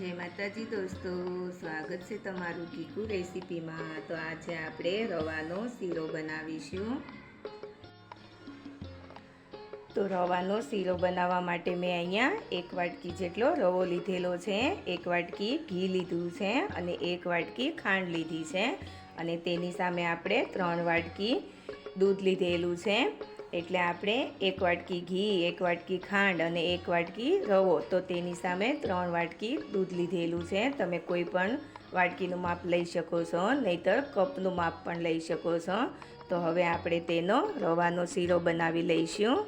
જય માતાજી દોસ્તો, સ્વાગત છે તમારું કીકુ રેસીપીમાં. તો આજે આપણે રવાનો શીરો બનાવીશું. તો રવાનો શીરો બનાવવા માટે મેં અહીંયા એક વાટકી જેટલો રવો લીધેલો છે, એક વાટકી ઘી લીધું છે અને એક વાટકી ખાંડ લીધી છે. અને તેની સામે આપણે ત્રણ વાટકી દૂધ લીધેલું છે. એટલે આપણે એક વાટકી ઘી, એક વાટકી ખાંડ અને એક વાટકી રવો. તો તેની સામે ત્રણ વાટકી દૂધ લીધેલું છે. તમે કોઈ પણ વાટકીનું માપ લઈ શકો છો, નહીતર કપનું માપ પણ લઈ શકો છો. તો હવે આપણે તેનો રવાનો શીરો બનાવી લઈશું.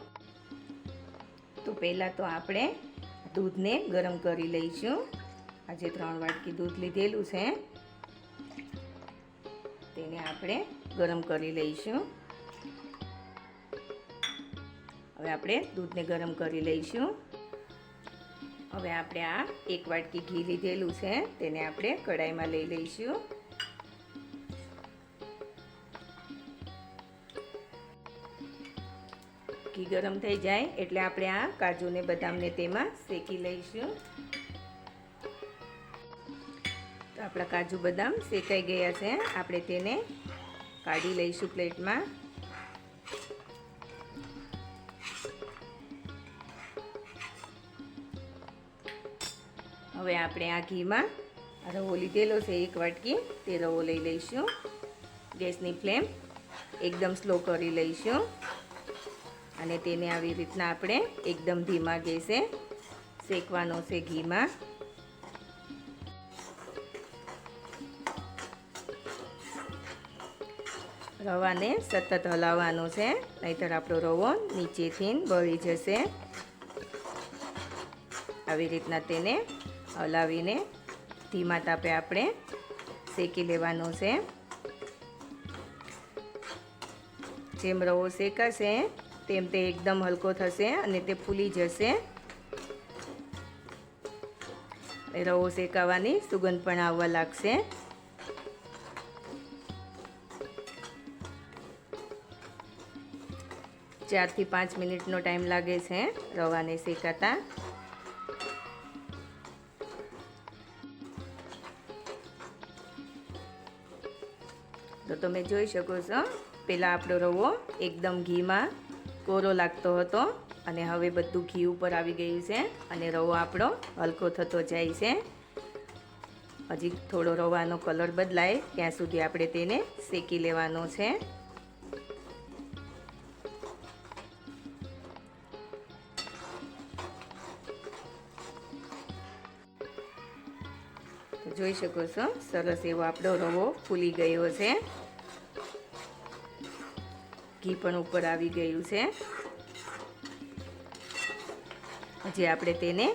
તો પહેલાં તો આપણે દૂધને ગરમ કરી લઈશું. આજે ત્રણ વાટકી દૂધ લીધેલું છે. તેને આપણે ગરમ કરી લઈશું. હવે આપણે દૂધને ગરમ કરી લઈશું. હવે આપણે આ એક વાટકી ઘી લીધેલું છે, તેને આપણે કડાઈમાં લઈ લઈશું. ઘી ગરમ થઈ જાય એટલે આપણે આ કાજુને બદામને તેમાં શેકી લઈશું. આપણા કાજુ બદામ શેકાઈ ગયા છે, આપણે તેને કાઢી લઈશું પ્લેટમાં. હવે આપણે આ ઘીમાં રવો લીધેલો છે એક વાટકી. તે રવો લઈ લઈશું. ગેસની ફ્લેમ એકદમ સ્લો કરી લઈશું. અને તેને આવી રીતના આપણે એકદમ ધીમા ગેસે શેકવાનો છે ઘીમાં. રવાને સતત હલાવવાનો છે. નહીતર આપણો રવો નીચેથી બળી જશે. આવી રીતના તેને હલાવીને ધીમા તાપે આપણે શેકી લેવાનો છે. જેમ રવો શેકાશે, તેમ તે એકદમ હલકો થશે અને તે ફૂલી જશે. રવો શેકાવાની સુગંધ પણ આવવા લાગશે. ચારથી પાંચ મિનિટનો ટાઈમ લાગે છે રવાને શેકાતા. તો તમે જોઈ શકો છો. પહેલાં આપણો રવો એકદમ ઘીમાં કોરો લાગતો હતો અને હવે બધું ઘી ઉપર આવી ગયું છે અને રવો આપણો હલકો થતો જાય છે. હજી થોડો રવાનો કલર બદલાય ત્યાં સુધી આપણે તેને શેકી લેવાનો છે. જોઈ શકો છો, સરસ એવો આપણો રવો ફૂલી ગયો છે. ઘી પણ ઉપર આવી ગયું છે. હજી આપણે તેને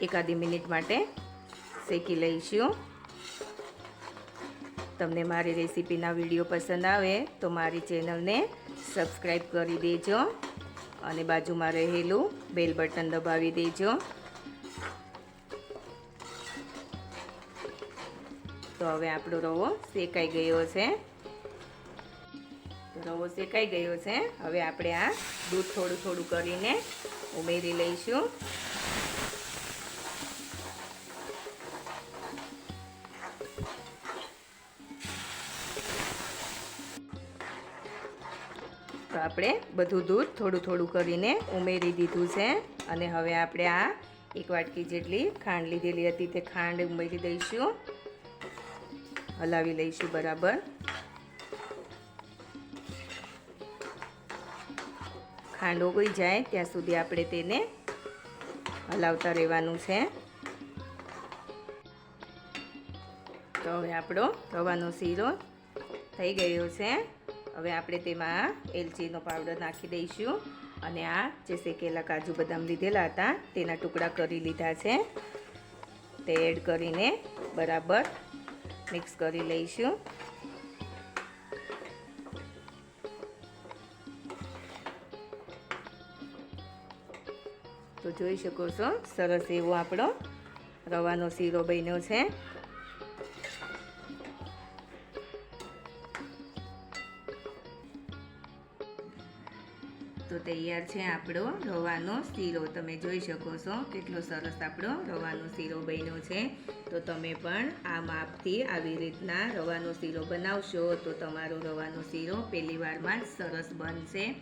એકાદી મિનિટ માટે શેકી લઈશું. તમને મારી રેસીપીના વીડિયો પસંદ આવે તો મારી ચેનલને સબસ્ક્રાઈબ કરી દેજો અને બાજુમાં રહેલું બેલ બટન દબાવી દેજો. તો હવે આપણો રવો શેકાઈ ગયો છે. રવો શેકાઈ ગયો છે? હવે આપણે આ દૂધ થોડું થોડું કરીને ઉમેરી લઈશું. તો આપણે બધું દૂધ થોડું થોડું કરીને ઉમેરી દીધું છે અને હવે આપણે આ એક વાટકી જેટલી ખાંડ લીધેલી હતી તે ખાંડ ઉમેરી દઈશું. હલાવી લઈશું બરાબર. ખાંડ ઓગળી જાય, ત્યાં સુધી આપણે તેને હલાવતા રહેવાનું છે. તો હવે આપણો રવાનો શીરો થઈ ગયો છે. હવે આપણે તેમાં એલચીનો પાવડર નાખી દઈશું અને આ જે શેકેલા કાજુ બદામ લીધેલા હતા, તેના ટુકડા કરી લીધા છે. તે એડ કરીને બરાબર મિક્સ કરી લઈશું. તો જોઈ શકો છો. સરસ એવો આપણો રવાનો શીરો બન્યો છે. તો તૈયાર છે આપણો રવાનો શીરો. તમે જોઈ શકો છો કેટલો સરસ આપણો રવાનો શીરો બન્યો છે. તો તમે પણ આ માપથી આવી રીતના રવાનો શીરો બનાવશો તો તમારો રવાનો શીરો પહેલી વારમાં સરસ બનશે.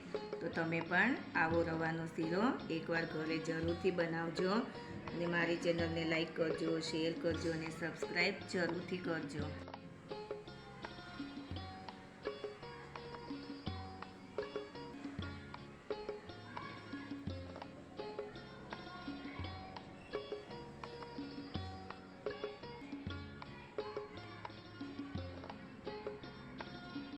તો તમે પણ આવો રવાનો શીરો એકવાર ઘરે જરૂરથી બનાવજો. અને મારી ચેનલને લાઈક કરજો, શેર કરજો અને સબસ્ક્રાઈબ જરૂરથી કરજો.